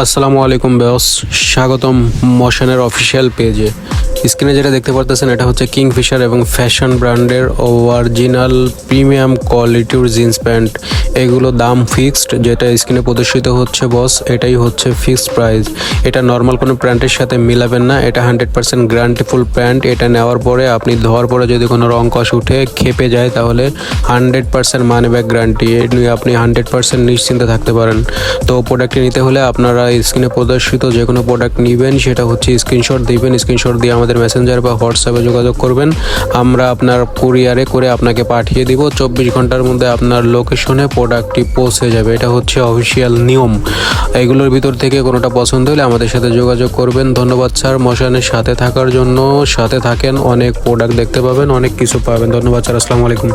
আসসালামু আলাইকুম বেয়স স্বাগতম মোশনের অফিসিয়াল পেজে স্ক্রিনে যেটা দেখতে পারতেছেন, এটা হচ্ছে কিংফিশার এবং ফ্যাশন ব্র্যান্ডের অরিজিনাল প্রিমিয়াম কোয়ালিটির জিন্স প্যান্ট। এগুলো দাম ফিক্সড, যেটা স্ক্রিনে প্রদর্শিত হচ্ছে বস, এটাই হচ্ছে ফিক্সড প্রাইস। এটা নর্মাল কোনো প্যান্টের সাথে মিলাবেন না, এটা হান্ড্রেড পার্সেন্ট গ্যারান্টিফুল প্যান্ট। এটা নেওয়ার পরে আপনি ধোয়ার পরে যদি কোনো রং কষ উঠে খেপে যায়, তাহলে hundred percent money back guarantee নিয়ে আপনি হান্ড্রেড পার্সেন্ট নিশ্চিন্তে থাকতে পারেন। তো প্রোডাক্টটি নিতে হলে আপনারা স্ক্রিনে প্রদর্শিত যে কোনো প্রোডাক্ট নেবেন, সেটা হচ্ছে স্ক্রিনশট দিবেন স্ক্রিনশট দিয়ে আমাদের মেসেঞ্জার বা হোয়াটসঅ্যাপে যোগাযোগ করবেন। আমরা আপনার কুরিয়ারে করে আপনাকে পাঠিয়ে দিব। চব্বিশ ঘণ্টার মধ্যে আপনার লোকেশনে প্রোডাক্টটি পৌঁছে যাবে। এটা হচ্ছে অফিসিয়াল নিয়ম। এগুলোর ভিতর থেকে কোনোটা পছন্দ হলে আমাদের সাথে যোগাযোগ করবেন। ধন্যবাদ স্যার। মশানের সাথে থাকার জন্য সাথে থাকেন। অনেক প্রোডাক্ট দেখতে পাবেন, অনেক কিছু পাবেন। ধন্যবাদ স্যার। আসসালামু আলাইকুম।